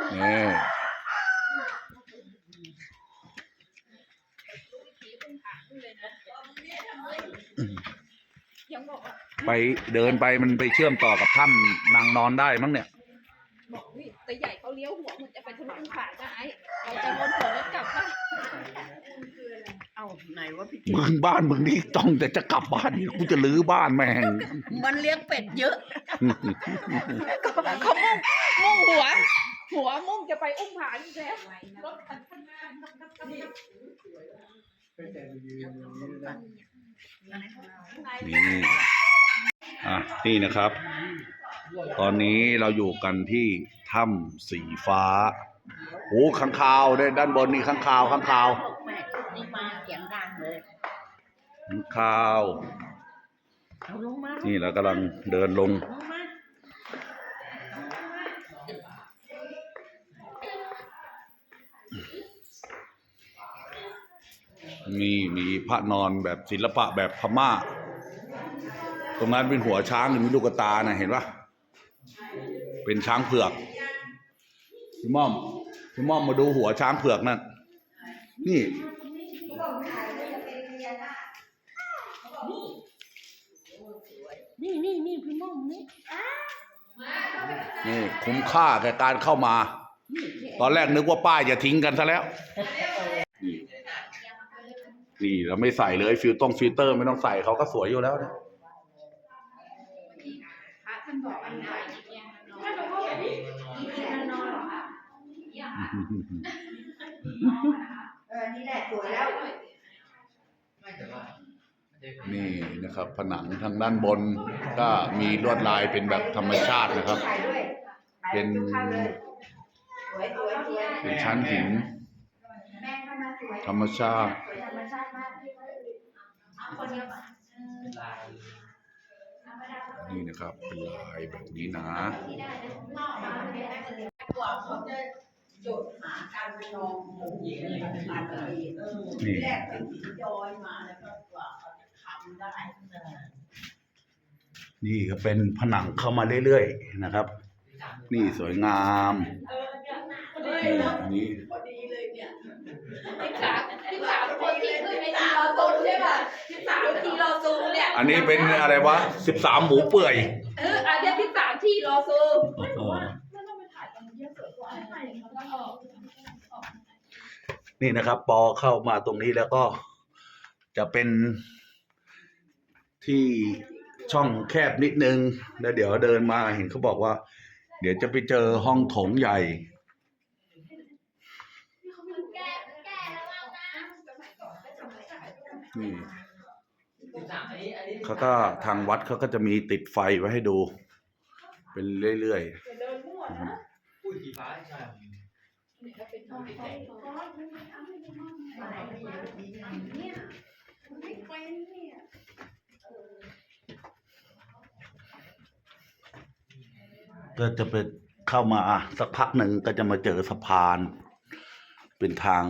นี่ไปเดินไปมันไปเชื่อมต่อกับถ้ำนางนอนได้มั้งเนี่ยบอกวิแต่ใหญ่เขาเลี้ยวหัวมันจะไปทะลุภูผาได้เราจะวนหัวรถกลับบ้านเอ้าไหนว่าพี่มึงบ้านมึงนี่ต้องแต่จะกลับบ้านนี่กูจะรื้อบ้านแม่งมันเลี้ยงเป็ดเยอะเขามุ่งมุ่งหัว หัวมุ่งจะไปอุ้มผาอีกแล้วรถคันข้างหน้านี่อะนี่นะครับ ตอนนี้เราอยู่กันที่ถ้ำสีฟ้าโอ้ข้างคาวด้ด้านบนนี่ข้างคาวข้างคาวแม่ชุดนี้มาเสียงดังเลยข้างคาวเอาลงมานี่เรากำลังเดินลง ลงมามีมีพระนอนแบบศิลปะแบบพม่า ตรงนั้นเป็นหัวช้างหรือมีลูกกระตานะเห็นปะเป็นช้างเผือกพี่ม่อมพี่ม่อมมาดูหัวช้างเผือกนั่นนี่นี่นี่นี่พี่น้องนี่นี่คุ้มค่าแก่การเข้ามา ตอนแรกนึกว่าป้ายจะทิ้งกันซะแล้ว นี่เราไม่ใส่เลยฟิลต้องฟิลเตอร์ ไม่ต้องใส่เขาก็สวยอยู่แล้วนะพระท่านบอกอันไหนเนี่ยนอนเหรอคะเออนี่แหละสวยแล้วนี่นะครับ ผนังทางด้านบนก็มีลวดลายเป็นแบบธรรมชาตินะครับ เป็นเป็นชั้นหิน ธรรมชาติ สวยธรรมชาติมาก เอาคนเดียวก่อนนี่นะครับ เป็นลายแบบนี้นะกว่าเขาจะจดหาการไปนองผมมาเลยเออนี่แรกเป็นหินย้อยมาแล้วก็กว่าเขาจะทำได้เออนี่ก็เป็นผนังเข้ามาเรื่อยๆนะครับ นี่สวยงามนี่นี่ พอดีเลยเนี่ย ที่สามที่สามคนที่ขึ้นในทีรอซูใช่ป่ะที่สามทีรอซูเนี่ย อันนี้เป็นอะไรวะสิบสามหมูเปื่อย เอออันเนี้ยที่สามที่รอซูเออไม่ต้องไปถ่ายตรงนี้เยอะเกินกว่าถ่ายเขาก็ออกนี่นะครับ ปอเข้ามาตรงนี้แล้วก็จะเป็นที่ช่องแคบนิดนึง แล้วเดี๋ยวเดินมาเห็นเขาบอกว่า เดี๋ยวจะไปเจอห้องโถงใหญ่นี่ เขาก็ทางวัดเขาก็จะมีติดไฟไว้ให้ดู เป็นเรื่อยอย่าเดินมั่วนะอุ้ยขี่ฟ้าใช่เนี่ยก็เป็นห้องเขาเนี่ยไม่เป็นเนี่ยๆก็จะไปเข้ามาอะสักพักหนึ่งก็จะมาเจอสะพาน เป็นทาง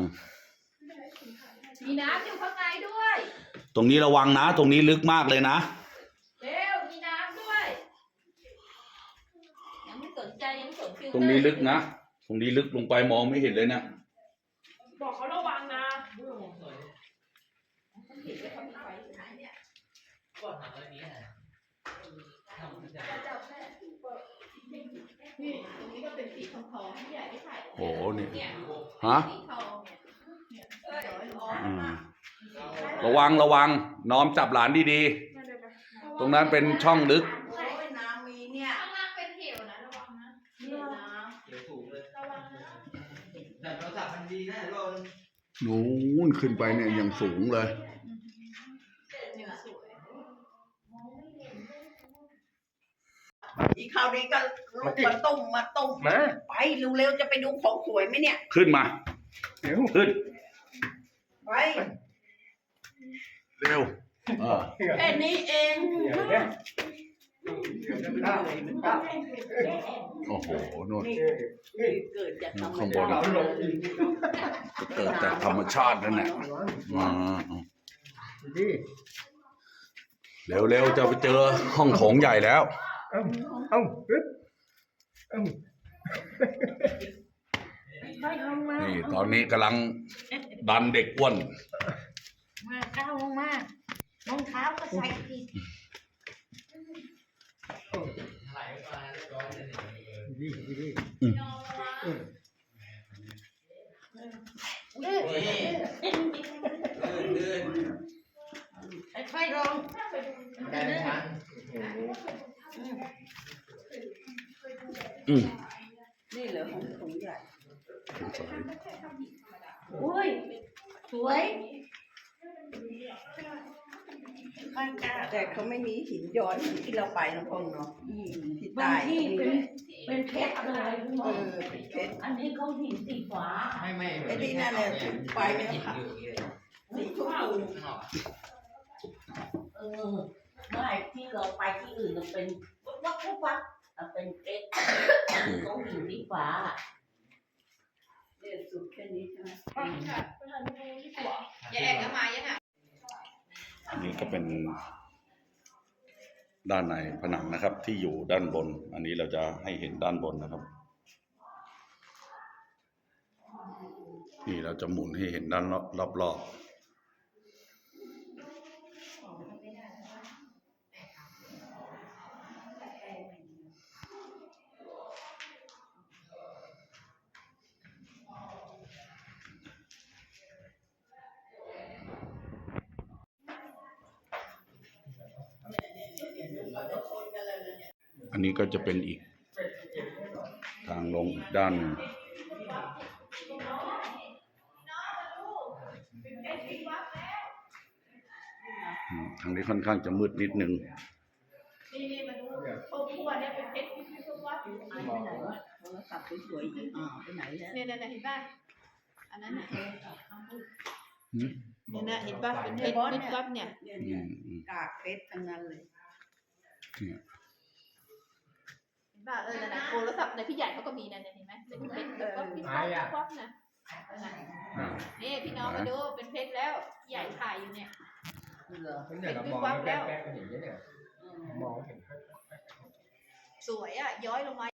มีน้ำอยู่ข้างในด้วย ตรงนี้ระวังนะ ตรงนี้ลึกมากเลยนะ เร็วมีน้ำด้วย ยังไม่สนใจยังสนฟิลเตอตรงนี้ลึกนะ ตรงนี้ลึกลงไปมองไม่เห็นเลยนะบอกเขาระวังนะก่อนทำอะไรนี้นะทำจะนี่ตรงนี้ก็เป็นสีทองทองที่ใหญ่ที่ถ่ายโอ้โหนี่เนี่ยฮะ สีทองเนี่ยเอ้ย อืม ระวังระวัง น้อมจับหลานดีๆ ตรงนั้นเป็นช่องลึกโอ้ยน้ำมีเนี่ยข้างล่างเป็นเหวนะระวังนะนี่น้ำเดี๋ยวถูกเลยระวังนะแต่โทรศัพท์มันดีนะเรานู้นขึ้นไปเนี่ยอย่างสูงเลยเนี่ยสวยอีกคราวนี้ก็ลุกมาต้มมาต้มมา ไปเร็วๆจะไปดูของสวยไหมเนี่ย ขึ้นมาขึ้น ไป เร็วเออแค่นี้เองโอ้โหนู่นเกิดจากธรรมข้างบนชาติเกิดจากธรรมชาตินั่นแหละอืมเร็วเร็วๆจะไปเจอห้องโถงใหญ่แล้วเอ้าเอ้าปึ๊บเอ้าค่อยลงมานี่ตอนนี้กำลังดันเด็กอ้วน มาก้าวลงมารองเท้าก็ใส่ผิดลมาเรียบร้อยเลยเลื่อนเดินค่อยๆลงแดนชันอืม นี่เหรอของถุงใหญ่ อุ้ยสวย ค่อยก้าวแต่เขาไม่มีหินย้อยเหมือนที่เราไปนะพงเนาะอืมที่บาใต้งที่เป็นเป็นเพชรเลยคุณหมเอออเป็นเพชร อันนี้เขาหินสีฟ้าไม่ไม่ไอ้ที่นั่นเนี่ยไปเนี่ยกินค่ะอยู่เลยสีชมพูข้างนอกเออไม่ที่เราไปที่อื่นมันเป็นวัดวัดวัดมันเป็นเพชรเขาหินสีฟ้าเนี่ยสุดแค่นี้ใช่ไหมอย่าแอบกันมายังอะอั นี้ก็เป็น ด้านในผนังนะครับ ที่อยู่ด้านบน อันนี้เราจะให้เห็นด้านบนนะครับ นี่เราจะหมุนให้เห็นด้านรอบๆ อันนี้ก็จะเป็นอีกทางลงอีกด้านหนึ่งอืมทางนี้ค่อนข้างจะมืดนิดนึงนี่นี่มาดูโอ้พวเนี่ยเป็นเพชรที่พิศวรรษหายไปไหนวะโทรศัพท์สวยๆอีกอ่าไปไหนแล้วเนี่ยเนี่ยเนี่ยเห็นป่ะอันนั้นน่ะอืมเนี่ยนะเห็นป่ะเป็นเพชรวิบวับเนี่ยเนี่ยอืเนี่ยมอืมกากเพชรทั้งนั้นเลยเนี่ย เห็นป่ะเออนั่นน่ะโทรศัพท์ในพี่ใหญ่เขาก็มีนั่นเนี่ยเห็นไหมเป็นเพชรวิบวับวิบวับวิบวับนะเออน่ะอ่านี่พี่น้องมาดูเป็นเพชรแล้วพี่ใหญ่ถ่ายอยู่เนี่ยเหรอเนี่ยเรามองแป๊บๆก็เห็นเนี่ยอืมมองเห็นสวยอะย้อยลงมา